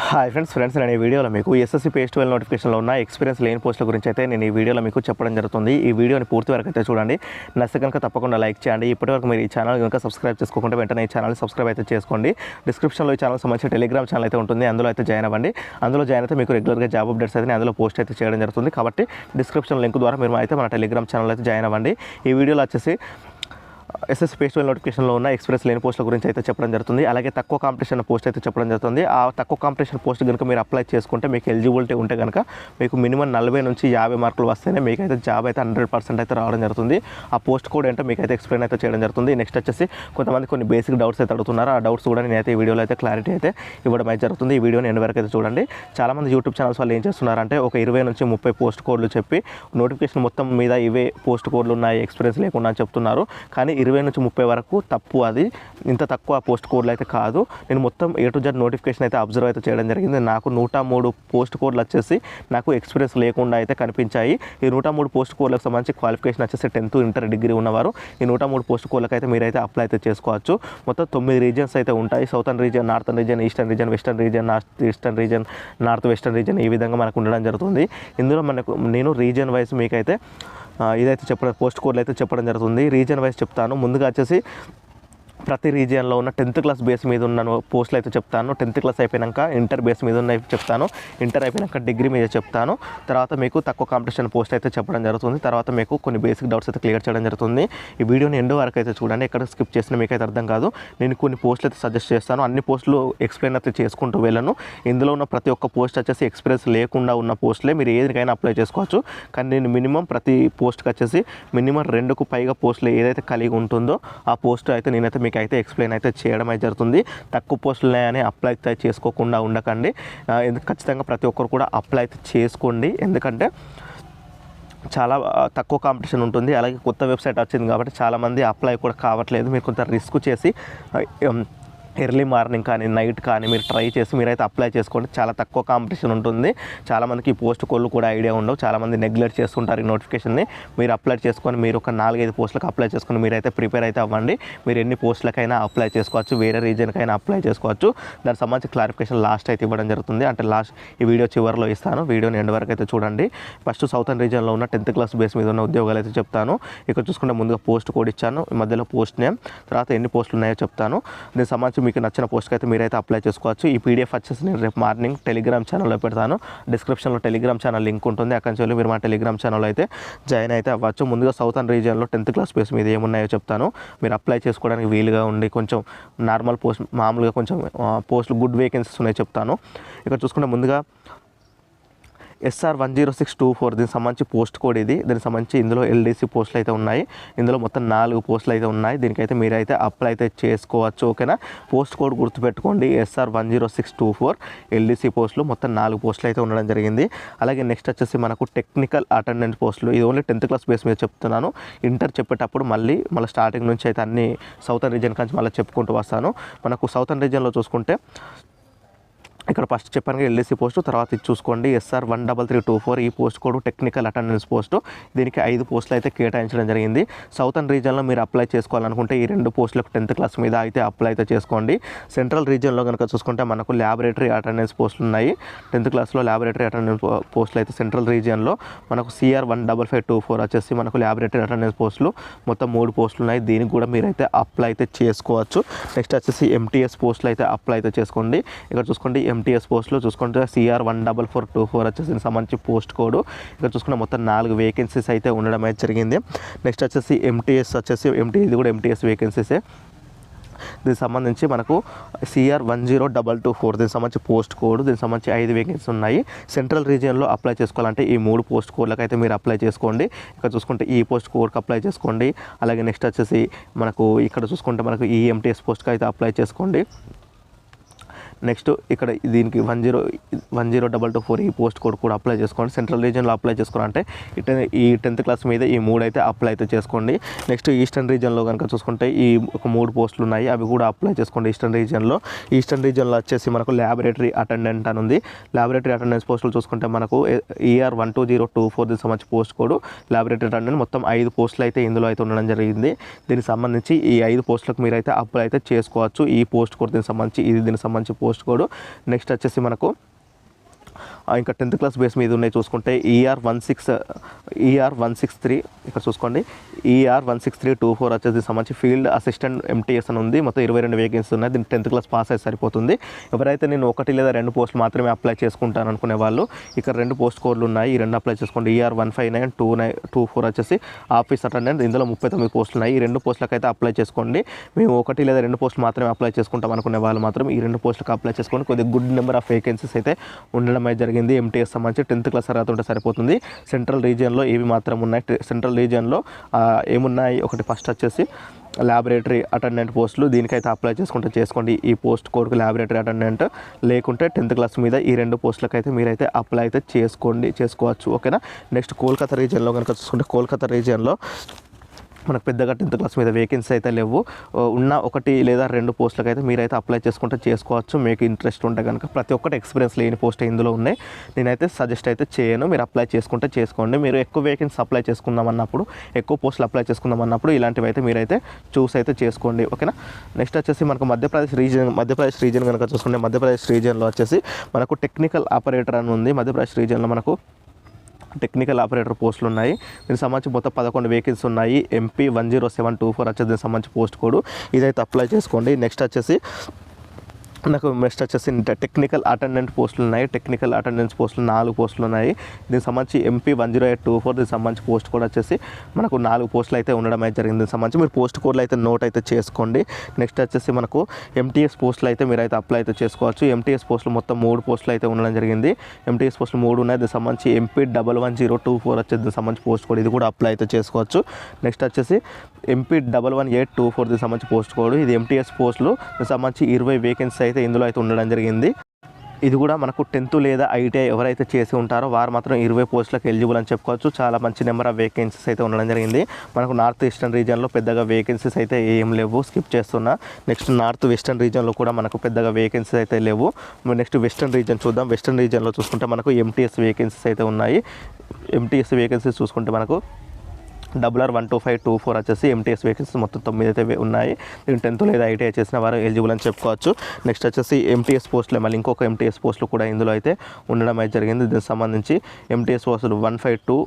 Hi friends friends నేను ఈ వీడియోలో మీకు ఎస్ఎస్సీ పేస్ట్ వెల్ నోటిఫికేషన్లో ఉన్న ఎక్స్పీరియన్స్ లేని పోస్టుల గురించి అయితే నేను ఈ వీడియోలో మీకు చెప్పడం జరుగుతుంది. ఈ వీడియోని పూర్తి వరకు అయితే చూడండి. నచ్చితే కనుక తప్పకుండా లైక్ చేయండి. ఇప్పటివరకు మీరు ఈ ఛానల్ కనుక సబ్స్క్రైబ్ చేసుకోకుండా వెంటనే ఈ ఛానల్ సబ్స్క్రైబ్ అయితే చేసుకోండి. డిస్క్రిప్షన్లో ఈ ఛానల్ సంబంధించి టెలిగ్రామ్ ఛానల్ అయితే ఉంటుంది. అందులో అయితే జాయిన్ అవ్వండి. అందులో జాయిన్ అయితే మీకు రెగ్యులర్గా జాబ్ అప్డేట్స్ అయితే అందులో పోస్ట్ అయితే చేయడం జరుగుతుంది. కాబట్టి డిస్క్రిప్షన్ లింక్ ద్వారా మీరు అయితే మన టెలిగ్రామ్ ఛానల్ అయితే జాయిన్ అవ్వండి. ఈ వీడియోలో వచ్చేసి ఎస్ఎస్ ఫెస్టివల్ నోటిఫికేషన్లో ఉన్న ఎక్స్ప్రెస్ లేని పోస్టుల గురించి అయితే చెప్పడం జరుగుతుంది. అలాగే తక్కువ కాంపిటీషన్ పోస్ట్ అయితే చెప్పడం జరుగుతుంది. ఆ తక్కువ కాంపిటీషన్ పోస్ట్ కనుక మీరు అప్లై చేసుకుంటే మీకు ఎలిజిబిలిటీ ఉంటే కనుక మీకు మినిమం నలభై నుంచి యాభై మార్కులు వస్తేనే మీకైతే జాబ్ అయితే హండ్రెడ్ పర్సెంట్ అయితే రావడం జరుగుతుంది. ఆ పోస్ట్ కోడ్ ఏంటో మీకైతే ఎక్స్ప్లెయిన్ అయితే చేయడం జరుగుతుంది. నెక్స్ట్ వచ్చేసి కొంతమంది కొన్ని బేసిక్ డౌట్స్ అయితే అడుగుతున్నారు. ఆ డౌట్స్ కూడా నేనైతే ఈ వీడియోలో అయితే క్లారిటీ అయితే ఇవ్వడం అయితే జరుగుతుంది. ఈ వీడియోని ఎండ్ వరకు అయితే చూడండి. చాలామంది యూట్యూబ్ ఛానల్స్ వాళ్ళు ఏం చేస్తున్నారంటే ఒక ఇరవై నుంచి ముప్పై పోస్ట్ కోడ్లు చెప్పి నోటిఫికేషన్ మొత్తం మీద ఇవే పోస్ట్ కోడ్లు ఉన్నాయి ఎక్స్పీరియన్స్ లేకుండా అని చెప్తున్నారు. కానీ ఇరవై నుంచి ముప్పై వరకు తప్పు అది. ఇంత తక్కువ పోస్ట్ కోడ్లు అయితే కాదు. నేను మొత్తం ఏ టు జెడ్ నోటిఫికేషన్ అయితే అబ్జర్వ్ అయితే చేయడం జరిగింది. నాకు నూట మూడు పోస్ట్ కోడ్లు వచ్చేసి నాకు ఎక్స్పీరియన్స్ లేకుండా అయితే కనిపించాయి. ఈ నూట మూడు పోస్ట్ కోడ్లకు సంబంధించి క్వాలిఫికేషన్ వచ్చేసి టెన్త్ ఇంటర్ డిగ్రీ ఉన్నవారు ఈ నూట మూడు పోస్ట్ కోడ్లకు అయితే మీరైతే అప్లై అయితే చేసుకోవచ్చు. మొత్తం తొమ్మిది రీజన్స్ అయితే ఉంటాయి. Southern region northern region eastern region western region north eastern region north western region ఈ విధంగా మనకు ఉండడం జరుగుతుంది. ఇందులో మనకు నేను రీజన్ వైజ్ మీకైతే ఇదైతే చెప్పడం పోస్ట్ కోడ్లు అయితే చెప్పడం జరుగుతుంది. రీజన్ వైజ్ చెప్తాను. ముందుగా వచ్చేసి ప్రతి రీజియన్లో ఉన్న టెన్త్ క్లాస్ బేస్ మీద ఉన్న పోస్టులు అయితే చెప్తాను. టెన్త్ క్లాస్ అయిపోయాక ఇంటర్ బేస్ మీద ఉన్న చెప్తాను. ఇంటర్ అయిపోయాక డిగ్రీ మీద చెప్తాను. తర్వాత మీకు తక్కువ కాంపిటీషన్ పోస్ట్ అయితే చెప్పడం జరుగుతుంది. తర్వాత మీకు కొన్ని బేసిక్ డౌట్స్ అయితే క్లియర్ చేయడం జరుగుతుంది. ఈ వీడియోని ఎండ్ వరకు అయితే చూడండి. ఎక్కడ స్కిప్ చేసినా మీకు అయితే అర్థం కాదు. నేను కొన్ని పోస్టులు అయితే సజెస్ట్ చేస్తాను. అన్ని పోస్టులు ఎక్స్ప్లెయిన్ అయితే చేసుకుంటూ వెళ్ళను. ఇందులో ఉన్న ప్రతి ఒక్క పోస్ట్ వచ్చేసి ఎక్స్పీరియన్స్ లేకుండా ఉన్న పోస్టులే మీరు ఏదికైనా అప్లై చేసుకోవచ్చు. కానీ నేను మినిమం ప్రతి పోస్ట్కి వచ్చేసి మినిమం రెండుకు పైగా పోస్టులు ఏదైతే కలిగి ఉంటుందో ఆ పోస్ట్ అయితే నేనైతే మీకు అయితే ఎక్స్ప్లెయిన్ అయితే చేయడం అయితే జరుగుతుంది. తక్కువ పోస్టులు ఉన్నాయని అప్లై అయితే చేసుకోకుండా ఉండకండి. ఖచ్చితంగా ప్రతి ఒక్కరు కూడా అప్లై అయితే చేసుకోండి. ఎందుకంటే చాలా తక్కువ కాంపిటీషన్ ఉంటుంది. అలాగే కొత్త వెబ్సైట్ వచ్చింది కాబట్టి చాలామంది అప్లై కూడా కావట్లేదు. మీరు కొంత రిస్క్ చేసి ఎర్లీ మార్నింగ్ కానీ నైట్ కానీ మీరు ట్రై చేసి మీరైతే అప్లై చేసుకోండి. చాలా తక్కువ కాంపిటీషన్ ఉంటుంది. చాలామందికి ఈ పోస్ట్ కోళ్ళు కూడా ఐడియా ఉండవు. చాలామంది నెగ్లెక్ట్ చేస్తుంటారు ఈ నోటిఫికేషన్ని. మీరు అప్లై చేసుకొని మీరు ఒక నాలుగైదు పోస్టులకు అప్లై చేసుకొని మీరైతే ప్రిపేర్ అయితే అవ్వండి. మీరు ఎన్ని పోస్టులకైనా అప్లై చేసుకోవచ్చు. వేరే రీజన్కైనా అప్లై చేసుకోవచ్చు. దానికి సంబంధించి క్లారిఫికేషన్ లాస్ట్ అయితే ఇవ్వడం జరుగుతుంది. అంటే లాస్ట్ ఈ వీడియో చివరిలో ఇస్తాను. వీడియోని ఎండ్ వరకు అయితే చూడండి. ఫస్ట్ సౌతర్న్ రీజన్లో ఉన్న టెన్త్ క్లాస్ బేస్ మీద ఉన్న ఉద్యోగాలు అయితే చెప్తాను. ఇక్కడ చూసుకుంటే ముందుగా పోస్ట్ కోడ్ ఇచ్చాను. ఈ మధ్యలో పోస్ట్ నేమ్ తర్వాత ఎన్ని పోస్టులు ఉన్నాయో చెప్తాను. దీనికి సంబంధించి మీకు నచ్చిన పోస్ట్కి అయితే మీరైతే అప్లై చేసుకోవచ్చు. ఈ పీడిఎఫ్ వచ్చేసి నేను రేపు మార్నింగ్ టెలిగ్రామ్ ఛానల్లో పెడతాను. డిస్క్రిప్షన్లో టెలిగ్రామ్ ఛానల్ లింక్ ఉంటుంది. అక్కడి నుంచి మీరు మా టెలిగ్రామ్ ఛానల్ అయితే జాయిన్ అయితే అవ్వచ్చు. ముందుగా సౌతన్ రీజియన్లో టెన్త్ క్లాస్ బేస్ మీద ఏమున్నాయో చెప్తాను. మీరు అప్లై చేసుకోవడానికి వీలుగా ఉండి కొంచెం నార్మల్ పోస్ట్ మామూలుగా కొంచెం పోస్టులు గుడ్ వేకెన్సీస్ ఉన్నాయి చెప్తాను. ఇక్కడ చూసుకుంటే ముందుగా SR one zero six two four దీనికి సంబంధించి పోస్ట్ కోడ్ ఇది. దీనికి సంబంధించి ఇందులో ఎల్డీసీ పోస్టులు అయితే ఉన్నాయి. ఇందులో మొత్తం నాలుగు పోస్టులు అయితే ఉన్నాయి. దీనికైతే మీరైతే అప్లై అయితే చేసుకోవచ్చు ఓకేనా? పోస్ట్ కోడ్ గుర్తుపెట్టుకోండి SR one zero six two four LDC పోస్టులు. మొత్తం నాలుగు పోస్టులు అయితే ఉండడం జరిగింది. అలాగే నెక్స్ట్ వచ్చేసి మనకు టెక్నికల్ అటెండెన్స్ పోస్టులు. ఇది ఓన్లీ టెన్త్ క్లాస్ బేస్ మీద చెప్తున్నాను. ఇంటర్ చెప్పేటప్పుడు మళ్ళీ మళ్ళీ స్టార్టింగ్ నుంచి అయితే అన్ని సౌతర్న్ రీజియన్ నుంచి మళ్ళీ చెప్పుకుంటూ వస్తాను. మనకు సౌతర్న్ రీజియన్లో చూసుకుంటే ఇక్కడ ఫస్ట్ చెప్పాను ఎల్డీసీ పోస్ట్ తర్వాత ఇది చూసుకోండి SR one double three two four ఈ post code technical attendance post. దీనికి ఐదు పోస్టులు అయితే కేటాయించడం జరిగింది. సౌతర్న్ రీజన్లో మీరు అప్లై చేసుకోవాలనుకుంటే ఈ రెండు పోస్టులకు టెన్త్ క్లాస్ మీద అయితే అప్లై అయితే చేసుకోండి. సెంట్రల్ రీజన్లో కనుక చూసుకుంటే మనకు ల్యాబొరేటరీ అటెండెన్స్ పోస్టులు ఉన్నాయి. టెన్త్ క్లాస్లో ల్యాబొరేటరీ అటెండెన్స్ పోస్టులు అయితే సెంట్రల్ రీజియన్లో. మనకు CR one double five two four వచ్చేసి మనకు ల్యాబొరేటరీ అటెండెన్స్ పోస్టులు. మొత్తం మూడు పోస్టులు ఉన్నాయి. దీనికి కూడా మీరైతే అప్లై అయితే చేసుకోవచ్చు. నెక్స్ట్ వచ్చేసి ఎంటీఎస్ పోస్టులు అయితే అప్లై అయితే చేసుకోండి. ఇక్కడ చూసుకోండి ఎంటీఎస్ పోస్ట్లో చూసుకుంటే CR one double four two four వచ్చేసి సంబంధించి పోస్ట్ కోడ్ ఇక్కడ చూసుకుంటే మొత్తం నాలుగు వేకెన్సీస్ అయితే ఉండడం అయితే జరిగింది. నెక్స్ట్ వచ్చేసి ఎంటీఎస్ వచ్చేసి ఎంటీ ఇది కూడా ఎంటీఎస్ వేకెన్సీసే దీనికి సంబంధించి మనకు CR one zero double two four దీనికి సంబంధించి పోస్ట్ కోడ్ దీనికి సంబంధించి ఐదు వేకెన్సీ ఉన్నాయి. సెంట్రల్ రీజియన్లో అప్లై చేసుకోవాలంటే ఈ మూడు పోస్ట్ కోడ్లకు అయితే మీరు అప్లై చేసుకోండి. ఇక్కడ చూసుకుంటే ఈ పోస్ట్ కోడ్కి అప్లై చేసుకోండి. అలాగే నెక్స్ట్ వచ్చేసి మనకు ఇక్కడ చూసుకుంటే మనకు ఈ ఎంటీఎస్ పోస్ట్కి అయితే అప్లై చేసుకోండి. నెక్స్ట్ ఇక్కడ దీనికి one zero one zero double two four ఈ పోస్ట్ కోడ్ కూడా అప్లై చేసుకోండి. సెంట్రల్ రీజన్లో అప్లై చేసుకోవాలంటే ఇట ఈ టెన్త్ క్లాస్ మీద ఈ మూడు అయితే అప్లై అయితే చేసుకోండి. నెక్స్ట్ ఈస్టర్న్ రీజన్లో కనుక చూసుకుంటే ఈ ఒక మూడు పోస్టులు ఉన్నాయి. అవి కూడా అప్లై చేసుకోండి ఈస్టర్న్ రీజన్లో ఈస్టర్న్ రీజన్లో వచ్చేసి మనకు ల్యాబొరేటరీ అటెండెంట్ అని ఉంది. ల్యాబొరేటరీ అటెండెన్స్ పోస్టులు చూసుకుంటే మనకు ER one two zero two four దీనికి సంబంధించి పోస్ట్ కోడ్ ల్యాబొరేటరీ అటెండెంట్ మొత్తం ఐదు పోస్టులు అయితే ఇందులో అయితే ఉండడం జరిగింది. దీనికి సంబంధించి ఈ ఐదు పోస్టులకు మీరైతే అప్లై అయితే చేసుకోవచ్చు. ఈ పోస్ట్ కోడ్ దీనికి సంబంధించి ఇది దీనికి సంబంధించి పోస్ట్ పోస్ట్ కోడ్. నెక్స్ట్ వచ్చేసి మనకు ఇంకా టెన్త్ క్లాస్ బేస్ మీద ఉన్నాయి చూసుకుంటే ER one six ER one six three ఇక్కడ చూసుకోండి. ER one six three two four వచ్చేసి సంబంధించి ఫీల్డ్ అసిస్టెంట్ ఎంటీఎస్ అని ఉంది. మొత్తం ఇరవై రెండు వేకెన్సీ ఉన్నాయి. దీన్ని టెన్త్ క్లాస్ పాస్ అయితే సరిపోతుంది. ఎవరైతే నేను ఒకటి లేదా రెండు పోస్టులు మాత్రమే అప్లై చేసుకుంటాను అనుకునే వాళ్ళు ఇక్కడ రెండు పోస్ట్ కోడ్లు ఉన్నాయి. ఈ రెండు అప్లై చేసుకోండి. ER one five nine two nine two four వచ్చేసి ఆఫీస్ అటెండెంట్ ఇందులో ముప్పై తొమ్మిది పోస్టులు ఉన్నాయి. ఈ రెండు పోస్టులకు అయితే అప్లై చేసుకోండి. మేము ఒకటి లేదా రెండు పోస్టులు మాత్రమే అప్లై చేసుకుంటాం అనుకునే వాళ్ళు మాత్రం ఈ రెండు పోస్టులకు అప్లై చేసుకోండి. కొద్దిగా గుడ్ నెంబర్ ఆఫ్ వేకెన్సీస్ అయితే ఉండడం అయితే జరిగింది. ఎంటీఎస్ సంబంధించి టెన్త్ క్లాస్ తర్వాత ఉంటే సరిపోతుంది. సెంట్రల్ రీజియన్లో ఏవి మాత్రం ఉన్నాయి? సెంట్రల్ రీజియన్లో ఏమున్నాయి? ఒకటి ఫస్ట్ వచ్చేసి ల్యాబొరేటరీ అటెండెంట్ పోస్టులు దీనికైతే అప్లై చేసుకుంటే చేసుకోండి. ఈ పోస్ట్ కోడ్కి ల్యాబొరేటరీ అటెండెంట్ లేకుంటే టెన్త్ క్లాస్ మీద ఈ రెండు పోస్టులకు అయితే మీరైతే అప్లై అయితే చేసుకోండి చేసుకోవచ్చు. ఓకేనా? నెక్స్ట్ కోల్కతా రీజియన్లో కనుక చూసుకుంటే కోల్కతా రీజియన్లో మనకు పెద్దగా టెన్త్ క్లాస్ మీద వేకెన్సీ అయితే లేవు. ఉన్న ఒకటి లేదా రెండు పోస్టులకు అయితే మీరైతే అప్లై చేసుకుంటే చేసుకోవచ్చు. మీకు ఇంట్రెస్ట్ ఉంటే కనుక ప్రతి ఒక్కటి ఎక్స్పీరియన్స్ లేని పోస్ట్ ఇందులో ఉన్నాయి. నేనైతే సజెస్ట్ అయితే చేయను. మీరు అప్లై చేసుకుంటే చేసుకోండి. మీరు ఎక్కువ వేకెన్సీ అప్లై చేసుకుందాం అన్నప్పుడు ఎక్కువ పోస్టులు అప్లై చేసుకుందాం అన్నప్పుడు ఇలాంటివి అయితే మీరైతే చూస్ అయితే చేసుకోండి. ఓకేనా నెక్స్ట్ వచ్చేసి మనకు మధ్యప్రదేశ్ రీజన్ మధ్యప్రదేశ్ రీజన్ కనుక చూసుకుంటే మధ్యప్రదేశ్ రీజన్లో వచ్చేసి మనకు టెక్నికల్ ఆపరేటర్ అని ఉంది. మధ్యప్రదేశ్ రీజన్లో మనకు టెక్నికల్ ఆపరేటర్ పోస్టులు ఉన్నాయి. దీనికి సంబంధించి మొత్తం పదకొండు వేకెన్సీ ఉన్నాయి. MP one zero seven two four వచ్చేసి దీనికి సంబంధించి పోస్ట్ కోడ్. ఇదైతే అప్లై చేసుకోండి. నెక్స్ట్ వచ్చేసి నాకు నెక్స్ట్ వచ్చేసి టెక్నికల్ అటెండెంట్ పోస్టులు ఉన్నాయి. టెక్నికల్ అటెండెన్స్ పోస్టులు నాలుగు పోస్టులు ఉన్నాయి. దీనికి సంబంధించి MP one zero eight two four దీనికి సంబంధించి పోస్ట్ కోడ్ వచ్చేసి మనకు నాలుగు పోస్టులు అయితే ఉండడం అయితే జరిగింది. దీనికి సంబంధించి మీరు పోస్ట్ కోడ్లు అయితే నోట్ అయితే చేసుకోండి. నెక్స్ట్ వచ్చేసి మనకు ఎంటీఎస్ పోస్టులు అయితే మీరు అయితే అప్లై అయితే చేసుకోవచ్చు. ఎంటీఎస్ పోస్టులు మొత్తం మూడు పోస్టులు అయితే ఉండడం జరిగింది. ఎంటీఎస్ పోస్టులు మూడు ఉన్నాయి. దీనికి సంబంధించి MP double one zero two four వచ్చేసి దీనికి సంబంధించి పోస్ట్ కోడ్ ఇది కూడా అప్లై అయితే చేసుకోవచ్చు. నెక్స్ట్ వచ్చేసి MP double one eight two four దీనికి సంబంధించి పోస్ట్ కోడ్. ఇది ఎంటీఎస్ పోస్టులు. దీనికి సంబంధించి ఇరవై వేకెన్సీ అయితే ఇందులో అయితే ఉండడం జరిగింది. ఇది కూడా మనకు టెన్త్ లేదా ఐటీఐ ఎవరైతే చేసి ఉంటారో వారు మాత్రం ఇరవై పోస్టులకు ఎలిజిబుల్ అని చెప్పుకోవచ్చు. చాలా మంచి నెంబర్ ఆఫ్ వేకెన్సీస్ అయితే ఉండడం జరిగింది. మనకు నార్త్ ఈస్టర్న్ రీజియన్లో పెద్దగా వేకెన్సీస్ అయితే ఏం లేవు. స్కిప్ చేస్తున్నా. నెక్స్ట్ నార్త్ వెస్టర్న్ రీజియన్లో కూడా మనకు పెద్దగా వేకెన్సీస్ అయితే లేవు. నెక్స్ట్ వెస్టర్న్ రీజియన్ చూద్దాం. వెస్టర్న్ రీజియన్లో చూసుకుంటే మనకు ఎంటీఎస్ వేకెన్సీస్ అయితే ఉన్నాయి. ఎంటీఎస్ వేకెన్సీస్ చూసుకుంటే మనకు double R one two five two four వచ్చేసి ఎంటీఎస్ వేకెన్సీ మొత్తం తొమ్మిది అయితే ఉన్నాయి. టెన్త్ లేదా ఐటీఐ చేసిన వారు ఎలిజిబుల్ అని చెప్పుకోవచ్చు. నెక్స్ట్ వచ్చేసి ఎంటీఎస్ పోస్టులు మళ్ళీ ఇంకొక ఎంటీఎస్ పోస్టులు కూడా ఇందులో అయితే ఉండడం అయితే జరిగింది. దీనికి సంబంధించి ఎంటీఎస్ పోస్టులు one five two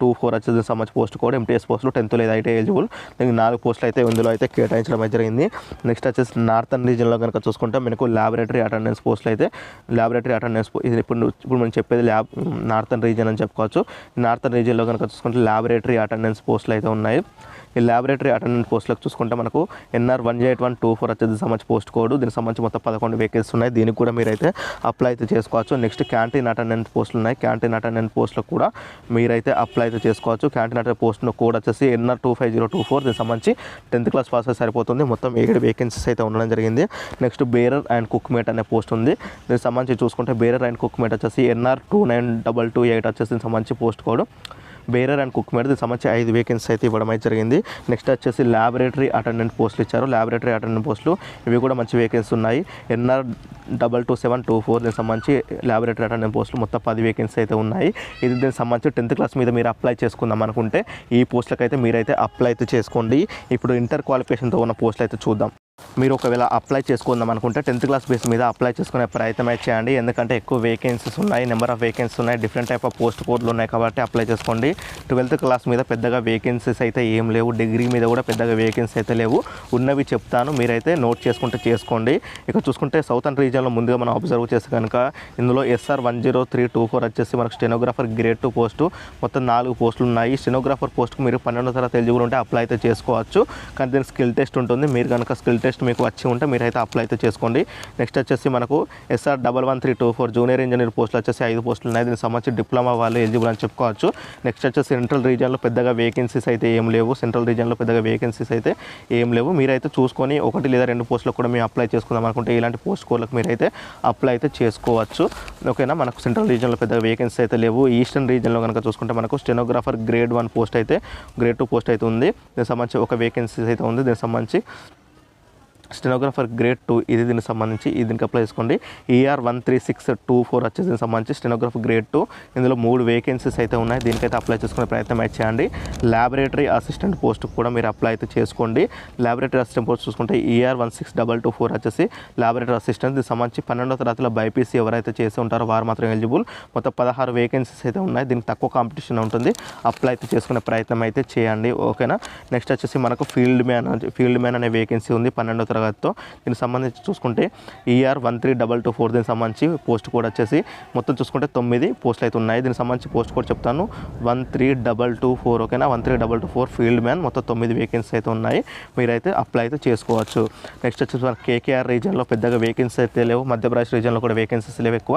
two four వచ్చేసి దీనికి సంబంధించి పోస్ట్ కూడా ఎంటీఎస్ పోస్టులు టెన్త్ లేదా ఐటీఐ ఎలిజిబుల్. దీనికి నాలుగు పోస్టులు అయితే ఇందులో అయితే కేటాయించడం జరిగింది. నెక్స్ట్ వచ్చేసి నార్థన్ రీజన్లో కనుక చూసుకుంటే మనకు ల్యాబొరేటరీ అటెండెన్స్ పోస్టులు అయితే ల్యాబొరేటరీ అటెండెన్స్ ఇది ఇప్పుడు ఇప్పుడు మనం చెప్పేది ల్యాబ్ నార్థన్ రీజన్ అని చెప్పుకోవచ్చు. నార్థన్ రీజన్లో కనుక చూసుకుంటే ల్యాబొరేటరీ అటెండెన్స్ పోస్టులు అయితే ఉన్నాయి. ఈ ల్యాబొరేటరీ అటెండెంట్ పోస్టులకు చూసుకుంటే మనకు NR one eight one two four వచ్చేది. సంబంధించి పోస్ట్ కోడ్ దీనికి సంబంధించి మొత్తం పదకొండు వేకెన్సీ ఉన్నాయి. దీనికి కూడా మీరైతే అప్లై అయితే చేసుకోవచ్చు. నెక్స్ట్ క్యాంటీన్ అటెండెంట్ పోస్టులు ఉన్నాయి. క్యాంటీన్ అటెండెంట్ పోస్టులకు కూడా మీరైతే అప్లై అయితే చేసుకోవచ్చు. క్యాంటీన్ అటెండెంట్ పోస్ట్ కోడ్ వచ్చేసి NR two five zero two four. దీనికి సంబంధించి టెన్త్ క్లాస్ పాస్ అయితే సరిపోతుంది. మొత్తం ఏడు వేకెన్సీస్ అయితే ఉండడం జరిగింది. Next bearer and cook mate అనే పోస్ట్ ఉంది. దీనికి సంబంధించి చూసుకుంటే బేరర్ అండ్ కుక్ మేట్ వచ్చేసి NR two nine double two eight వచ్చేసి దీనికి సంబంధించి post code bearer and cook మీద సంబంధించి ఐదు వేకెన్సీ అయితే ఇవ్వడం అయితే జరిగింది. నెక్స్ట్ వచ్చేసి ల్యాబొరేటరీ అటెండెంట్ పోస్టులు ఇచ్చారు. ల్యాబొరేటరీ అటెండెంట్ పోస్టులు ఇవి కూడా మంచి వేకెన్సీ ఉన్నాయి. NR double two seven two four దీనికి సంబంధించి ల్యాబొరేటరీ అటెండెంట్ పోస్టులు మొత్తం పది వేకెన్సీ అయితే ఉన్నాయి. ఇది దీనికి సంబంధించి టెన్త్ క్లాస్ మీద మీరు అప్లై చేసుకుందాం అనుకుంటే ఈ పోస్టులకైతే అయితే మీరైతే అప్లై అయితే చేసుకోండి. ఇప్పుడు ఇంటర్ క్వాలిఫికేషన్తో ఉన్న పోస్టులు అయితే చూద్దాం. మీరు ఒకవేళ అప్లై చేసుకుందాం అనుకుంటే టెన్త్ క్లాస్ బేస్ మీద అప్లై చేసుకునే ప్రయత్నం అయితే చేయండి. ఎందుకంటే ఎక్కువ వేకెన్సీస్ ఉన్నాయి నెంబర్ ఆఫ్ వేకెన్సీస్ ఉన్నాయి డిఫరెంట్ టైప్ ఆఫ్ పోస్ట్ కోడ్లు ఉన్నాయి కాబట్టి అప్లై చేసుకోండి. ట్వెల్త్ క్లాస్ మీద పెద్దగా వేకెన్సీస్ అయితే ఏం లేవు. డిగ్రీ మీద కూడా పెద్దగా వేకెన్సీ అయితే లేవు. ఉన్నవి చెప్తాను మీరైతే నోట్ చేసుకుంటే చేసుకోండి. ఇక చూసుకుంటే సౌతర్న్ రీజియన్లో ముందుగా మనం అబ్జర్వ్ చేస్తే కనుక ఇందులో SR one zero three two four వచ్చేసి మనకు స్టెనోగ్రాఫర్ గ్రేడ్ టూ పోస్టు మొత్తం నాలుగు పోస్టులు ఉన్నాయి. స్టెనోగ్రాఫర్ పోస్ట్కు మీరు పన్నెండో తరగతి ఎలిజిబుల్ ఉంటే అప్లై అయితే చేసుకోవచ్చు. కానీ దీనికి స్కిల్ టెస్ట్ ఉంటుంది. మీరు కనుక స్కిల్ టెస్ట్ మీకు వచ్చి ఉంటే మీరైతే అప్లై అయితే చేసుకోండి. నెక్స్ట్ వచ్చేసి మనకు SR double one three two four junior engineer పోస్టులు వచ్చేసి ఐదు పోస్టులు ఉన్నాయి. దీనికి సంబంధించి డిప్లొమా వాళ్ళు ఎలిజిబుల్ అని చెప్పుకోవచ్చు. నెక్స్ట్ వచ్చేసి సెంట్రల్ రీజన్లో పెద్దగా వేకెన్సీస్ అయితే ఏం లేవు. సెంట్రల్ రీజన్లో పెద్దగా వేకెన్సీస్ అయితే ఏం లేవు. మీరైతే చూసుకొని ఒకటి లేదా రెండు పోస్టులకు కూడా మేము అప్లై చేసుకుందాం అనుకుంటే ఇలాంటి పోస్ట్ కోడ్లకు మీరైతే అప్లై అయితే చేసుకోవచ్చు. ఓకేనా? మనకు సెంట్రల్ రీజన్లో పెద్దగా వేకెన్సీ అయితే లేవు. ఈస్టర్న్ రీజన్లో కనుక చూసుకుంటే మనకు స్టెనోగ్రాఫర్ గ్రేడ్ వన్ పోస్ట్ అయితే గ్రేడ్ టూ పోస్ట్ అయితే ఉంది. దీనికి సంబంధించి ఒక వేకెన్సీస్ అయితే ఉంది. దీనికి సంబంధించి స్టెనోగ్రాఫర్ గ్రేడ్ టూ ఇది దీనికి సంబంధించి ఇది దీనికి అప్లై చేసుకోండి. ER one three six two four వచ్చేసి దీనికి సంబంధించి స్టెనోగ్రాఫర్ గ్రేడ్ టూ. ఇందులో మూడు వేకెన్సీస్ అయితే ఉన్నాయి. దీనికైతే అప్లై చేసుకునే ప్రయత్నం అయితే చేయండి. ల్యాబొరేటరీ అసిస్టెంట్ పోస్ట్ కూడా మీరు అప్లై అయితే చేసుకోండి. ల్యాబొరేటరీ అసిస్టెంట్ పోస్ట్ చూసుకుంటే ER one six double two four వచ్చేసి ల్యాబొరేటరీ అసిస్టెంట్ దీనికి సంబంధించి పన్నెండో తరగతిలో బైపీసీ ఎవరైతే చేసి ఉంటారో వారు మాత్రం ఎలిజిబుల్ మొత్తం పదహారు వేకెన్సీస్ అయితే ఉన్నాయి. దీనికి తక్కువ కాంపిటీషన్ ఉంటుంది. అప్లై అయితే చేసుకునే ప్రయత్నం అయితే చేయండి. ఓకేనా నెక్స్ట్ వచ్చేసి మనకు ఫీల్డ్ మ్యాన్ ఫీల్డ్ మ్యాన్ అనే వేకెన్సీ ఉంది. పన్నెండో తరగతి తరగతితో దీనికి సంబంధించి చూసుకుంటే ER one three double two four దీనికి సంబంధించి పోస్ట్ కోడ్ వచ్చేసి మొత్తం చూసుకుంటే తొమ్మిది పోస్టులు అయితే ఉన్నాయి. దీనికి సంబంధించి పోస్ట్ కోడ్ చెప్తాను. One three double two four ఓకేనా? One three double two four field man మొత్తం తొమ్మిది వేకెన్సీ అయితే ఉన్నాయి. మీరైతే అప్లై అయితే చేసుకోవచ్చు. నెక్స్ట్ వచ్చేసి మన కేకేఆర్ రీజన్లో పెద్దగా వేకెన్సీ అయితే లేవు. మధ్యప్రదేశ్ రీజన్లో కూడా వేకెన్సీస్ లేవు ఎక్కువ.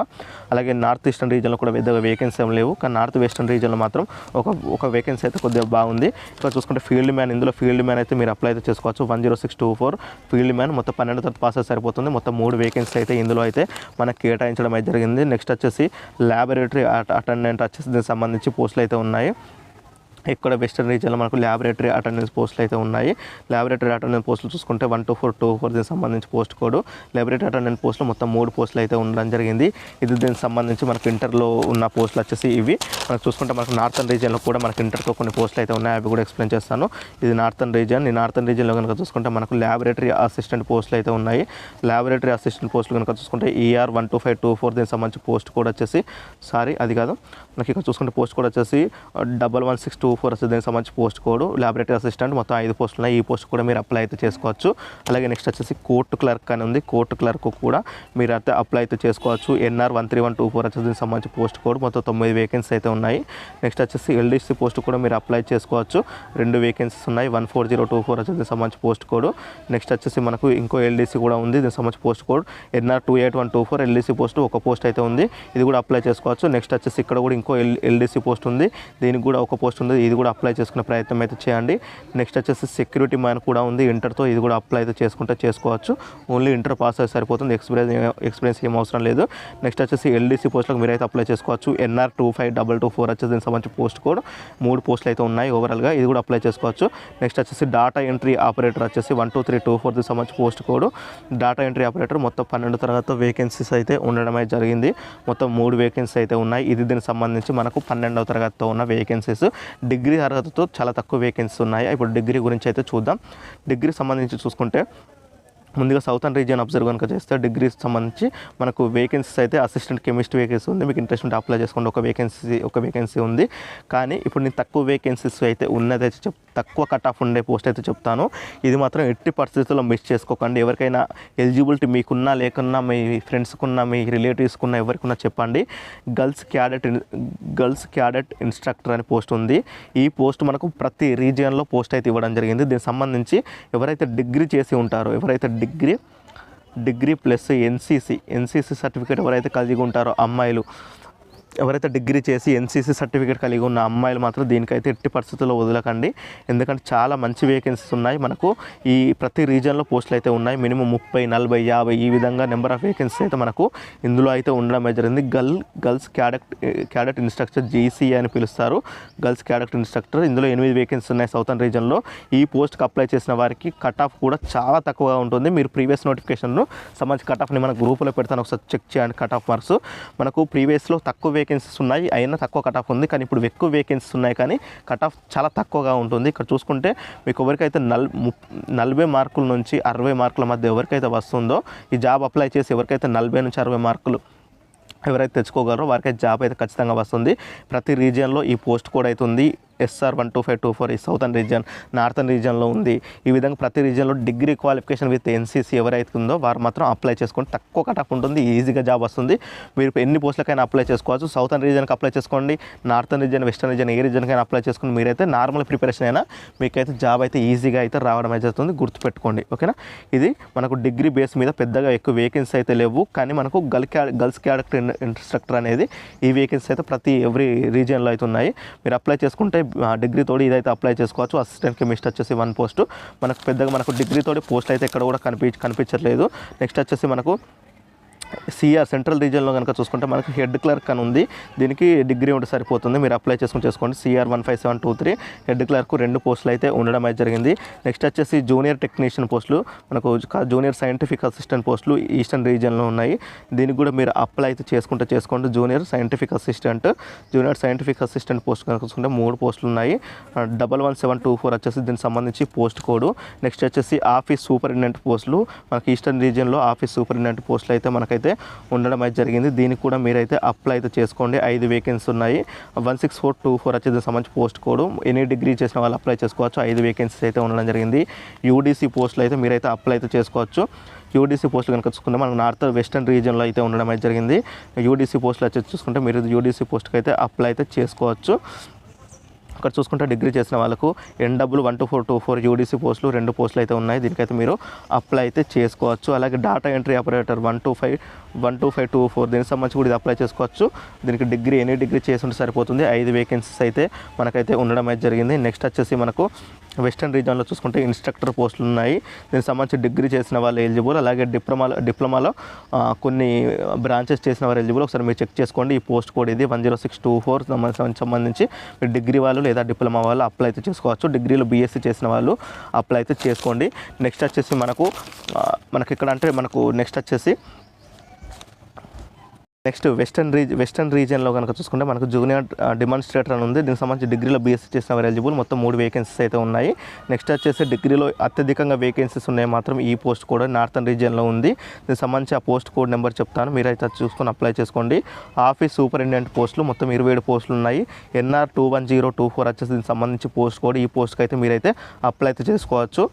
అలాగే నార్త్ ఈస్టర్న్ రీజన్లో కూడా పెద్దగా వేకెన్సీ ఏం లేవు. కానీ నార్త్ వెస్టర్న్ రీజన్లో మాత్రం ఒక ఒక వేకెన్సీ అయితే కొద్దిగా బాగుంది. ఇక్కడ చూసుకుంటే ఫీల్డ్ మ్యాన్ ఇందులో ఫీల్డ్ మ్యాన్ అయితే మీరు అప్లై అయితే చేసుకోవచ్చు. One zero six two four field demand మొత్తం పన్నెండు తర్వాత పాస్ సరిపోతుంది. మొత్తం మూడు వేకెన్సీ అయితే ఇందులో అయితే మనకు కేటాయించడం అయితే జరిగింది. నెక్స్ట్ వచ్చేసి ల్యాబొరేటరీ అటెండెంట్ వచ్చేసి దీనికి సంబంధించి పోస్టులు అయితే ఉన్నాయి. ఇక్కడ వెస్టర్న్ రీజియన్లో మనకు ల్యాబొరేటరీ అటెండెన్స్ పోస్టులు అయితే ఉన్నాయి. ల్యాబొరేటరీ అటెండెన్స్ పోస్టులు చూసుకుంటే one two four two four దీనికి సంబంధించి పోస్ట్ కోడ్ ల్యాబొరేటరీ అటెండెన్స్ పోస్టులు మొత్తం మూడు పోస్టులు అయితే ఉండడం జరిగింది. ఇది దీనికి సంబంధించి మనకు ఇంటర్లో ఉన్న పోస్టులు వచ్చేసి ఇవి. మనం చూసుకుంటే మనకు నార్థన్ రీజియన్లో కూడా మనకు ఇంటర్తో కొన్ని పోస్టులు అయితే ఉన్నాయి. అవి కూడా ఎక్స్ప్లెయిన్ చేస్తాను. ఇది నార్థన్ రీజియన్ ఈ నార్థన్ రీజియన్లో కనుక చూసుకుంటే మనకు ల్యాబొరేటరీ అసిస్టెంట్ పోస్టులు అయితే ఉన్నాయి. ల్యాబొరేటరీ అసిస్టెంట్ పోస్టులు కనుక చూసుకుంటే ER one two five two four దీనికి సంబంధించి పోస్ట్ కోడ్ వచ్చేసి సారీ అది కాదు. మనకి ఇక్కడ చూసుకుంటే పోస్ట్ కోడ్ వచ్చేసి double one six two four వచ్చేసి దీనికి సంబంధించి పోస్ట్ కోడ్ ల్యాబొరేటరీ అసిస్టెంట్ మొత్తం ఐదు పోస్టులు ఉన్నాయి. ఈ పోస్ట్ కూడా మీరు అప్లై అయితే చేసుకోవచ్చు. అలాగే నెక్స్ట్ వచ్చేసి కోర్టు క్లర్క్ అని ఉంది. కోర్టు క్లర్క్ కూడా మీరు అయితే అప్లై అయితే చేసుకోవచ్చు. NR one three one two four వచ్చేసి దీనికి సంబంధించి పోస్ట్ కోడ్. మొత్తం తొమ్మిది వేకెన్సీ అయితే ఉన్నాయి. నెక్స్ట్ వచ్చేసి ఎల్డీసీ పోస్ట్ కూడా మీరు అప్లై చేసుకోవచ్చు. రెండు వేకెన్సీస్ ఉన్నాయి. One four zero two four వచ్చేసి దీనికి సంబంధించి పోస్ట్ కోడ్. నెక్స్ట్ వచ్చేసి మనకు ఇంకో ఎల్డీసీ కూడా ఉంది. దీనికి సంబంధించి post code. NR two eight one two four LDC post ఒక పోస్ట్ అయితే ఉంది. ఇది కూడా అప్లై చేసుకోవచ్చు. నెక్స్ట్ వచ్చేసి ఇక్కడ కూడా ఇంకో ఎల్ ఎల్డీసీ పోస్ట్ ఉంది. దీనికి కూడా ఒక పోస్ట్ ఉంది. ఇది కూడా అప్లై చేసుకునే ప్రయత్నం అయితే చేయండి. నెక్స్ట్ వచ్చేసి సెక్యూరిటీ మ్యాన్ కూడా ఉంది. ఇంటర్తో ఇది కూడా అప్లై అయితే చేసుకుంటే చేసుకోవచ్చు. ఓన్లీ ఇంటర్ పాస్ అయితే సరిపోతుంది. ఎక్స్పీరియన్స్ ఎక్స్పీరియన్స్ ఏం అవసరం లేదు. నెక్స్ట్ వచ్చేసి ఎల్డీసీ పోస్ట్లకు మీరైతే అప్లై చేసుకోవచ్చు. NR two five double two four వచ్చేసి దీనికి సంబంధించి పోస్ట్ కోడ్ మూడు పోస్టులు అయితే ఉన్నాయి ఓవరాల్గా ఇది కూడా అప్లై చేసుకోవచ్చు. నెక్స్ట్ వచ్చేసి డాటా ఎంట్రీ ఆపరేటర్ వచ్చేసి one two three two four సంబంధించి post code data entry operator మొత్తం పన్నెండు తరగతి వేకెన్సీస్ అయితే ఉండడం అయితే జరిగింది. మొత్తం మూడు వేకెన్సీ అయితే ఉన్నాయి. ఇది దీనికి సంబంధించి మనకు పన్నెండవ తరగతితో ఉన్న వేకెన్సీస్ డిగ్రీ అర్హతతో చాలా తక్కువ వేకెన్సీస్ ఉన్నాయి. ఇప్పుడు డిగ్రీ గురించి అయితే చూద్దాం. డిగ్రీ సంబంధించి చూసుకుంటే ముందుగా సౌతర్న్ రీజియన్ అబ్జర్వ్ కనుక చేస్తే డిగ్రీస్ సంబంధించి మనకు వేకెన్సీస్ అయితే అసిస్టెంట్ కెమిస్ట్రీ వేకెన్సీ ఉంది. మీకు ఇంట్రెస్ట్ ఉంటే అప్లై చేసుకోండి. ఒక వేకెన్సీ ఒక వేకెన్సీ ఉంది. కానీ ఇప్పుడు నేను తక్కువ వేకెన్సీస్ అయితే ఉన్నదైతే చెప్ తక్కువ కట్ ఆఫ్ ఉండే పోస్ట్ అయితే చెప్తాను. ఇది మాత్రం ఎట్టి పరిస్థితుల్లో మిస్ చేసుకోకండి. ఎవరికైనా ఎలిజిబిలిటీ మీకున్నా లేకున్నా మీ ఫ్రెండ్స్కున్నా మీ రిలేటివ్స్కున్నా ఎవరికున్నా చెప్పండి. Girls cadet girls cadet instructor అనే పోస్ట్ ఉంది. ఈ పోస్ట్ మనకు ప్రతి రీజియన్లో పోస్ట్ అయితే ఇవ్వడం జరిగింది. దీనికి సంబంధించి ఎవరైతే డిగ్రీ చేసి ఉంటారో ఎవరైతే degree degree plus NCC. NCC certificate ఎవరైతే కలిగి ఉంటారో అమ్మాయిలు ఎవరైతే డిగ్రీ చేసి ఎన్సీసీ సర్టిఫికేట్ కలిగి ఉన్న అమ్మాయిలు మాత్రం దీనికైతే ఎట్టి పరిస్థితుల్లో వదలకండి. ఎందుకంటే చాలా మంచి వేకెన్సీస్ ఉన్నాయి. మనకు ఈ ప్రతి రీజన్లో పోస్టులు అయితే ఉన్నాయి. మినిమం ముప్పై నలభై యాభై ఈ విధంగా నెంబర్ ఆఫ్ వేకెన్సీస్ అయితే మనకు ఇందులో అయితే ఉండడం జరిగింది. Girl girls cadet cadet instructor GC అని పిలుస్తారు. గర్ల్స్ క్యాడెట్ ఇన్స్ట్రక్టర్ ఇందులో ఎనిమిది వేకెన్సీ ఉన్నాయి సౌతన్ రీజన్లో ఈ పోస్ట్కి అప్లై చేసిన వారికి కట్ ఆఫ్ కూడా చాలా తక్కువగా ఉంటుంది. మీరు ప్రీవియస్ నోటిఫికేషన్ను సంబంధించి కట్ ఆఫ్ని మన గ్రూపులో పెడతాను. ఒకసారి చెక్ చేయండి కట్ ఆఫ్ మార్క్స్ మనకు ప్రీవియస్లో తక్కువ వేకెన్సీస్ ఉన్నాయి. అయినా తక్కువ కట్ ఆఫ్ ఉంది. కానీ ఇప్పుడు ఎక్కువ వేకెన్సీస్ ఉన్నాయి. కానీ కట్ ఆఫ్ చాలా తక్కువగా ఉంటుంది. ఇక్కడ చూసుకుంటే మీకు ఎవరికైతే నల్ నలభై మార్కుల నుంచి అరవై మార్కుల మధ్య ఎవరికైతే వస్తుందో ఈ జాబ్ అప్లై చేసి ఎవరికైతే నలభై నుంచి అరవై మార్కులు ఎవరైతే తెచ్చుకోగలరో వారికైతే జాబ్ అయితే ఖచ్చితంగా వస్తుంది. ప్రతి రీజియన్లో ఈ పోస్ట్ కూడా అయితే ఉంది. SR one two five two four ఈ సౌతర్న్ రీజియన్ నార్థన్ రీజియన్లో ఉంది. ఈ విధంగా ప్రతి రీజియన్లో డిగ్రీ క్వాలిఫికేషన్ విత్ ఎన్సీసీ ఎవరైతే ఉందో వారు మాత్రం అప్లై చేసుకొని తక్కువ కట్ ఉంటుంది ఈజీగా జాబ్ వస్తుంది. మీరు ఎన్ని పోస్టులకైనా అప్లై చేసుకోవచ్చు. సౌతర్న్ రీజియన్కి అప్లై చేసుకోండి నార్థన్ రీజియన్ వెస్టర్న్ రీజియన్ ఏ రీజియన్కైనా అప్లై చేసుకుని మీరైతే నార్మల్ ప్రిపరేషన్ అయినా మీకైతే జాబ్ అయితే ఈజీగా అయితే రావడం అయితే జరుగుతుంది. గుర్తుపెట్టుకోండి ఓకేనా? ఇది మనకు డిగ్రీ బేస్ మీద పెద్దగా ఎక్కువ వేకెన్సీ అయితే లేవు. కానీ మనకు గల్ క్యా గర్ల్స్ క్యారెక్టర్ ఇన్స్ట్రక్టర్ అనేది ఈ వేకెన్సీ అయితే ప్రతి ఎవ్రీ రీజియన్లో అయితే ఉన్నాయి. మీరు అప్లై చేసుకుంటే డిగ్రీ తోటి ఇదైతే అప్లై చేసుకోవచ్చు. అసిస్టెంట్ కెమిస్ట్ వచ్చేసి వన్ పోస్ట్ మనకు పెద్దగా మనకు డిగ్రీ తోటి పోస్ట్ అయితే ఇక్కడ కూడా కనిపి కనిపించట్లేదు. నెక్స్ట్ వచ్చేసి మనకు సిఆర్ సెంట్రల్ రీజియన్లో కనుక చూసుకుంటే మనకి హెడ్ క్లర్క్ అని ఉంది. దీనికి డిగ్రీ ఉంటే సరిపోతుంది. మీరు అప్లై చేసుకుని చేసుకోండి. CR one five seven two three. Head clerk రెండు పోస్టులు అయితే ఉండడం అయితే జరిగింది. నెక్స్ట్ వచ్చేసి జూనియర్ టెక్నీషియన్ పోస్టులు. మనకు జూనియర్ సైంటిఫిక్ అసిస్టెంట్ పోస్టులు ఈస్టర్న్ రీజియన్లో ఉన్నాయి. దీనికి కూడా మీరు అప్లై అయితే చేసుకుంటే చేసుకోండి. Junior scientific assistant junior scientific assistant post కనుక చూసుకుంటే మూడు పోస్టులు ఉన్నాయి. Double one seven two four వచ్చేసి దీనికి సంబంధించి పోస్ట్ కోడ్. నెక్స్ట్ వచ్చేసి ఆఫీస్ సూపరింటెండెంట్ పోస్టులు. మనకి ఈస్టర్న్ రీజియన్లో ఆఫీస్ సూపరింటెండెంట్ పోస్టులు అయితే మనకైతే ఉండడం అయితే జరిగింది. దీనికి కూడా మీరైతే అప్లై అయితే చేసుకోండి. ఐదు వేకెన్సీ ఉన్నాయి. One six four two four వచ్చేది సంబంధించి పోస్ట్ కోడ్ ఎనీ డిగ్రీ చేసిన వాళ్ళు అప్లై చేసుకోవచ్చు. ఐదు వేకెన్సీస్ అయితే ఉండడం జరిగింది. యూడీసీ పోస్టులు అయితే మీరైతే అప్లై అయితే చేసుకోవచ్చు. యూడీసీ పోస్టులు కనుక చూసుకుంటే మనకు నార్త్ వెస్టర్న్ రీజియన్లో అయితే ఉండడం అయితే జరిగింది. యూడీసీ పోస్టులు వచ్చి చూసుకుంటే మీరు యూడీసీ పోస్ట్కి అయితే అప్లై అయితే చేసుకోవచ్చు. ఇక్కడ చూసుకుంటే డిగ్రీ చేసిన వాళ్ళకు ఎన్ డబ్బులు one two four two four UDC పోస్టులు రెండు పోస్టులు అయితే ఉన్నాయి. దీనికైతే మీరు అప్లై అయితే చేసుకోవచ్చు. అలాగే data entry operator one two five one two five two four దీనికి సంబంధించి కూడా ఇది అప్లై చేసుకోవచ్చు. దీనికి డిగ్రీ ఎనీ డిగ్రీ చేసి ఉంటే సరిపోతుంది? ఐదు వేకెన్సీస్ అయితే మనకైతే ఉండడం అయితే జరిగింది. నెక్స్ట్ వచ్చేసి మనకు వెస్టర్న్ రీజన్లో చూసుకుంటే ఇన్స్ట్రక్టర్ పోస్టులు ఉన్నాయి. దీనికి సంబంధించి డిగ్రీ చేసిన వాళ్ళు ఎలిజిబుల్ అలాగే డిప్లొమాలో డిప్లొమాలో కొన్ని బ్రాంచెస్ చేసిన వారు ఎలిజిబుల్. ఒకసారి మీరు చెక్ చేసుకోండి. ఈ పోస్ట్ కోడ్ ఇది one zero six two four. సంబంధించి మీరు డిగ్రీ వాళ్ళు లేదా డిప్లొమా వాళ్ళు అప్లై అయితే చేసుకోవచ్చు. డిగ్రీలో బీఎస్సీ చేసిన వాళ్ళు అప్లై అయితే చేసుకోండి. నెక్స్ట్ వచ్చేసి మనకు మనకి ఇక్కడ అంటే మనకు నెక్స్ట్ వచ్చేసి నెక్స్ట్ వెస్టర్న్ రీజ్ వెస్టర్న్ రీజియన్లో కనుక చూసుకుంటే మనకు జూనియర్ డిమాన్స్ట్రేటర్ అని ఉంది. దీనికి సంబంధించి డిగ్రీలో బీఎస్సీ చేసిన వారు ఎలిజిబుల్. మొత్తం మూడు వేకెన్సీస్ అయితే ఉన్నాయి. నెక్స్ట్ వచ్చేసి డిగ్రీలో అత్యధికంగా వేకెన్సీస్ ఉన్నాయి మాత్రం ఈ పోస్ట్ కూడా నార్థన్ రీజియన్లో ఉంది. దీనికి సంబంధించి ఆ పోస్ట్ కోడ్ నెంబర్ చెప్తాను. మీరైతే అది చూసుకొని అప్లై చేసుకోండి. ఆఫీస్ సూపరింటెండెంట్ పోస్టులు మొత్తం ఇరవై ఏడు పోస్టులు ఉన్నాయి. NR two one zero two four వచ్చేసి దీనికి సంబంధించి పోస్ట్ కోడ్. ఈ పోస్ట్కి అయితే మీరైతే అప్లై అయితే చేసుకోవచ్చు.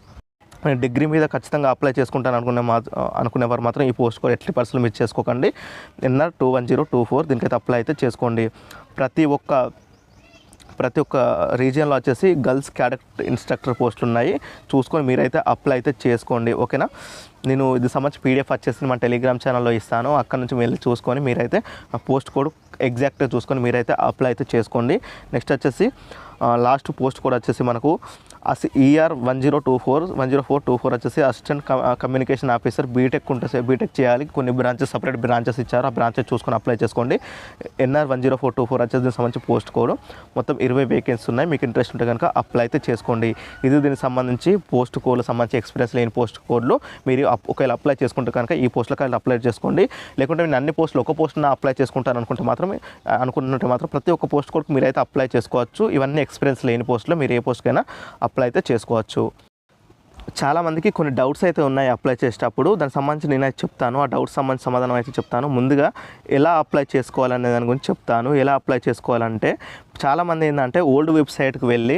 నేను డిగ్రీ మీద ఖచ్చితంగా అప్లై చేసుకుంటాను అనుకునే మా అనుకునేవారు మాత్రం ఈ పోస్ట్ కోడ్ ఎట్టి పర్సలు మీరు చేసుకోకండి. NR two one zero two four దీనికైతే అప్లై అయితే చేసుకోండి. ప్రతి ఒక్క ప్రతి ఒక్క రీజియన్లో వచ్చేసి గర్ల్స్ క్యాడెట్ ఇన్స్ట్రక్టర్ పోస్టులు ఉన్నాయి. చూసుకొని మీరైతే అప్లై అయితే చేసుకోండి. ఓకేనా నేను ఇది సంబంధించి పీడిఎఫ్ వచ్చేసి మన టెలిగ్రామ్ ఛానల్లో ఇస్తాను. అక్కడ నుంచి వెళ్ళి చూసుకొని మీరైతే ఆ పోస్ట్ కోడ్ ఎగ్జాక్ట్గా చూసుకొని మీరైతే అప్లై అయితే చేసుకోండి. నెక్స్ట్ వచ్చేసి లాస్ట్ పోస్ట్ కోడ్ వచ్చేసి మనకు అసి ER one zero two four one zero four two four వచ్చేసి అసిస్టెంట్ కమ్యూనికేషన్ ఆఫీసర్ బీటెక్ ఉంటే బీటెక్ చేయాలి. కొన్ని బ్రాంచెస్ సపరేట్ బ్రాంచెస్ ఇచ్చారు. ఆ బ్రాంచెస్ చూసుకొని అప్లై చేసుకోండి. NR one zero four two four వచ్చేసి దీనికి సంబంధించి పోస్ట్ కోడ్. మొత్తం ఇరవై వేకెన్సీ ఉన్నాయి. మీకు ఇంట్రెస్ట్ ఉంటే కనుక అప్లై అయితే చేసుకోండి. ఇది దీనికి సంబంధించి పోస్ట్ కోడ్లకు సంబంధించి ఎక్స్పీరియన్స్ లేని పోస్ట్ కోడ్లు. మీరు అప్- ఒకవేళ అప్లై చేసుకుంటే కనుక ఈ పోస్టులకు వెళ్ళి అప్లై చేసుకోండి. లేకుంటే నేను అన్ని పోస్టులు ఒక పోస్ట్ అప్లై చేసుకుంటాను అనుకుంటే మాత్రం అనుకుంటుంటే మాత్రం ప్రతి ఒక్క పోస్ట్ కోడ్కి మీరైతే అప్లై చేసుకోవచ్చు. ఇవన్నీ ఎక్స్పీరియన్స్ లేని పోస్ట్లో మీరు ఏ పోస్ట్కైనా అప్లై అయితే చేసుకోవచ్చు. చాలామందికి కొన్ని డౌట్స్ అయితే ఉన్నాయి అప్లై చేసేటప్పుడు. దానికి సంబంధించి నేను అయితే చెప్తాను. ఆ డౌట్స్ సంబంధించి సమాధానం అయితే చెప్తాను. ముందుగా ఎలా అప్లై చేసుకోవాలనే దాని గురించి చెప్తాను. ఎలా అప్లై చేసుకోవాలంటే చాలామంది ఏంటంటే ఓల్డ్ వెబ్సైట్కి వెళ్ళి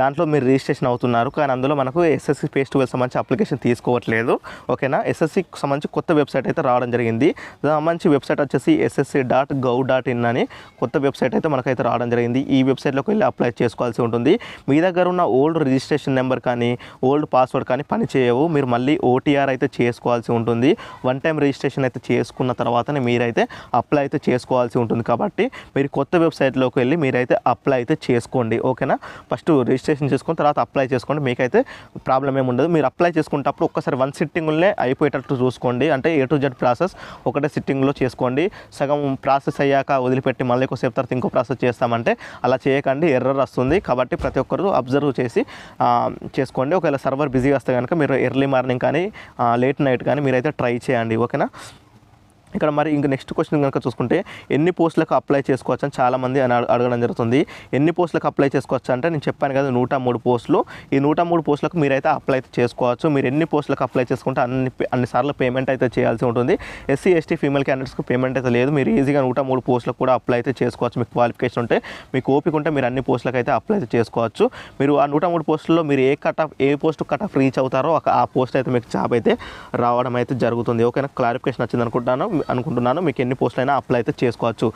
దాంట్లో మీరు రిజిస్ట్రేషన్ అవుతున్నారు. కానీ అందులో మనకు ఎస్ఎస్సి పేస్ట్ సంబంధించి అప్లికేషన్ తీసుకోవట్లేదు. ఓకేనా? ఎస్ఎస్సికి సంబంధించి కొత్త వెబ్సైట్ అయితే రావడం జరిగింది. దానికి సంబంధించి వెబ్సైట్ వచ్చేసి SSC dot gov dot in అని కొత్త వెబ్సైట్ అయితే మనకైతే రావడం జరిగింది. ఈ వెబ్సైట్లోకి వెళ్ళి అప్లై చేసుకోవాల్సి ఉంటుంది. మీ దగ్గర ఉన్న ఓల్డ్ రిజిస్ట్రేషన్ నెంబర్ కానీ ఓల్డ్ పాస్వర్డ్ కానీ పని చేయవు మీరు మళ్ళీ ఓటీఆర్ అయితే చేసుకోవాల్సి ఉంటుంది. వన్ టైం రిజిస్ట్రేషన్ అయితే చేసుకున్న తర్వాతనే మీరైతే అప్లై అయితే చేసుకోవాల్సి ఉంటుంది. కాబట్టి మీరు కొత్త వెబ్సైట్లోకి వెళ్ళి మీరైతే అప్లై అయితే చేసుకోండి ఓకేనా? ఫస్ట్ రిజిస్ట్రేషన్ చేసుకున్న తర్వాత అప్లై చేసుకోండి. మీకైతే ప్రాబ్లం ఏమి ఉండదు. మీరు అప్లై చేసుకునేటప్పుడు ఒక్కసారి వన్ సిట్టింగ్లోనే అయిపోయేటట్టు చూసుకోండి. అంటే ఏ టు జెడ్ ప్రాసెస్ ఒకటే సిట్టింగ్లో చేసుకోండి. సగం ప్రాసెస్ అయ్యాక వదిలిపెట్టి మళ్ళీ ఎక్కువసేపు తర్వాత ఇంకో ప్రాసెస్ చేస్తామంటే అలా చేయకండి. ఎర్రర్ వస్తుంది. కాబట్టి ప్రతి ఒక్కరు అబ్జర్వ్ చేసి చేసుకోండి. ఒకవేళ సర్వర్ బిజీ వస్తే కనుక మీరు ఎర్లీ మార్నింగ్ కానీ లేట్ నైట్ కానీ మీరైతే ట్రై చేయండి. ఓకేనా? ఇక్కడ మరి ఇంక నెక్స్ట్ క్వశ్చన్ కనుక చూసుకుంటే ఎన్ని పోస్టులకు అప్లై చేసుకోవచ్చు అని చాలామంది అని అడగడం జరుగుతుంది. ఎన్ని పోస్టులకు అప్లై చేసుకోవచ్చు అంటే నేను చెప్పాను కదా నూట మూడు పోస్టులు. ఈ నూట మూడు పోస్టులకు మీరైతే అప్లై చేసుకోవచ్చు. మీరు ఎన్ని పోస్టులకు అప్లై చేసుకుంటే అన్ని అన్ని సార్లు పేమెంట్ అయితే చేయాల్సి ఉంటుంది. ఎస్సీ ఎస్టీ ఫీమేల్ క్యాండిడేట్స్కి పేమెంట్ అయితే లేదు. మీరు ఈజీగా నూట మూడు పోస్టులకు కూడా అప్లై అయితే చేసుకోవచ్చు. మీకు క్వాలిఫికేషన్ ఉంటే మీకు ఓపిక ఉంటే మీరు అన్ని పోస్టులకు అయితే అప్లై అయితే చేసుకోవచ్చు. మీరు ఆ నూట మూడు పోస్టుల్లో మీరు ఏ కట్ ఆఫ్ ఏ పోస్ట్ కట్ ఆఫ్ రీచ్ అవుతారో ఒక- ఆ పోస్ట్ అయితే మీకు జాబ్ అయితే రావడం అయితే జరుగుతుంది. ఓకేనా? క్లారిఫికేషన్ వచ్చింది అనుకుంటాను అనుకుంటున్నాను. మీకు ఎన్ని పోస్టులైనా అప్లై అయితే చేసుకోవచ్చు.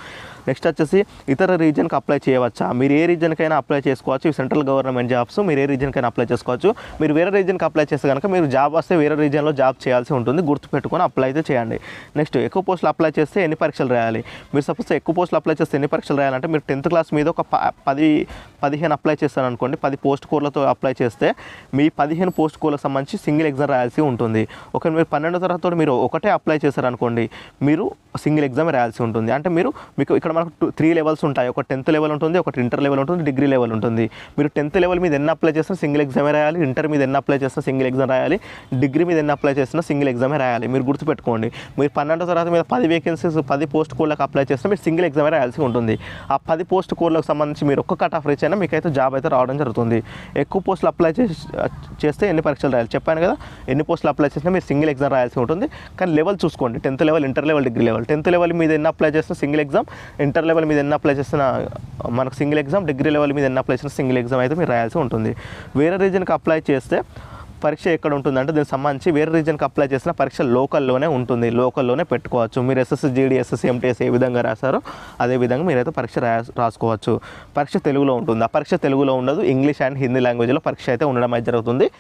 నెక్స్ట్ వచ్చేసి ఇతర రీజన్కి అప్లై చేయవచ్చా? మీరు ఏ రీజన్కైనా అప్లై చేసుకోవచ్చు. ఇవి సెంట్రల్ గవర్నమెంట్ జాబ్స్ మీరు ఏ రీజన్కైనా అప్లై చేసుకోవచ్చు. మీరు వేరే రీజన్కి అప్లై చేస్తే కనుక మీరు జాబ్ వస్తే వేరే రీజన్లో జాబ్ చేయాల్సి ఉంటుంది. గుర్తుపెట్టుకొని అప్లై అయితే చేయండి. నెక్స్ట్ ఎక్కువ పోస్టులు అప్లై చేస్తే ఎన్ని పరీక్షలు రాయాలి? మీరు సపోజ్ ఎక్కువ పోస్టులు అప్లై చేస్తే ఎన్ని పరీక్షలు రాయాలంటే మీరు టెన్త్ క్లాస్ మీద ఒక ప- పది పదిహేను అప్లై చేస్తాను అనుకోండి పది పోస్ట్ కోర్లతో అప్లై చేస్తే మీ పదిహేను పోస్ట్ కోర్లకు సంబంధించి సింగిల్ ఎగ్జామ్ రాయాల్సి ఉంటుంది. ఒక మీరు పన్నెండో తరగతితో మీరు ఒకటే అప్లై చేశారనుకోండి మీరు సింగిల్ ఎగ్జామ్ రాయాల్సి ఉంటుంది. అంటే మీరు మీకు ఇక్కడ మనకు టూ త్రీ లెవెల్స్ ఉంటాయి. ఒక టెన్త్ లెవెల్ ఉంటుంది ఒకటి ఇంటర్ లెవెల్ ఉంటుంది డిగ్రీ లెవెల్ ఉంటుంది. మీరు టెన్త్ లెవెల్ మీద ఎన్ని అప్లై చేసినా సింగిల్ ఎగ్జామే రాయాలి ఇంటర్ మీద ఎన్ని అప్లై చేసినా సింగిల్ ఎగ్జామ్ రాయాలి డిగ్రీ మీద ఎన్ని అప్లై చేసినా సింగిల్ ఎగ్జామే రాయాలి. మీరు గుర్తుపెట్టుకోండి. మీరు పన్నెండో తర్వాత మీద పది వేకెన్సీస్ పది పోస్ట్ కోడ్లకు అప్లై చేస్తే మీరు సింగిల్ ఎగ్జామే రాయాల్సి ఉంటుంది. ఆ పది పోస్ట్ కోడ్లకు సంబంధించి మీరు ఒక్క కట్ ఆఫ్ రీచ్ అయినా మీకైతే జాబ్ అయితే రావడం జరుగుతుంది. ఎక్కువ పోస్టులు అప్లై చేసి చేస్తే ఎన్ని పరీక్షలు రాయాలి? చెప్పాను కదా ఎన్ని పోస్టులు అప్లై చేసినా మీరు సింగిల్ ఎగ్జామ్ రాయాల్సి ఉంటుంది. కానీ లెవెల్ చూసుకోండి. Tenth level inter level degree level tenth level మీద ఎన్ని అప్లై చేసినా సింగిల్ ఎగ్జామ్ ఇంటర్ లెవెల్ మీద ఎన్ని అప్లై చేసిన మనకు సింగిల్ ఎగ్జామ్ డిగ్రీ లెవెల్ మీద ఎన్ని అప్లై చేసిన సింగిల్ ఎగ్జామ్ అయితే మీరు రాయాల్సి ఉంటుంది. వేరే రీజన్కి అప్లై చేస్తే పరీక్ష ఎక్కడ ఉంటుంది అంటే దీనికి సంబంధించి వేరే రీజన్కి అప్లై చేసిన పరీక్ష లోకల్లోనే ఉంటుంది. లోకల్లోనే పెట్టుకోవచ్చు. మీరు ఎస్ఎస్సి జీడీ ఎస్ఎస్సి ఎంటీఎస్ ఏ విధంగా రాశారో అదే విధంగా మీరైతే పరీక్ష రా రాసుకోవచ్చు. పరీక్ష తెలుగులో ఉంటుంది. ఆ పరీక్ష తెలుగులో ఉండదు. ఇంగ్లీష్ అండ్ హిందీ లాంగ్వేజ్లో పరీక్ష అయితే ఉండడం అయితే జరుగుతుంది.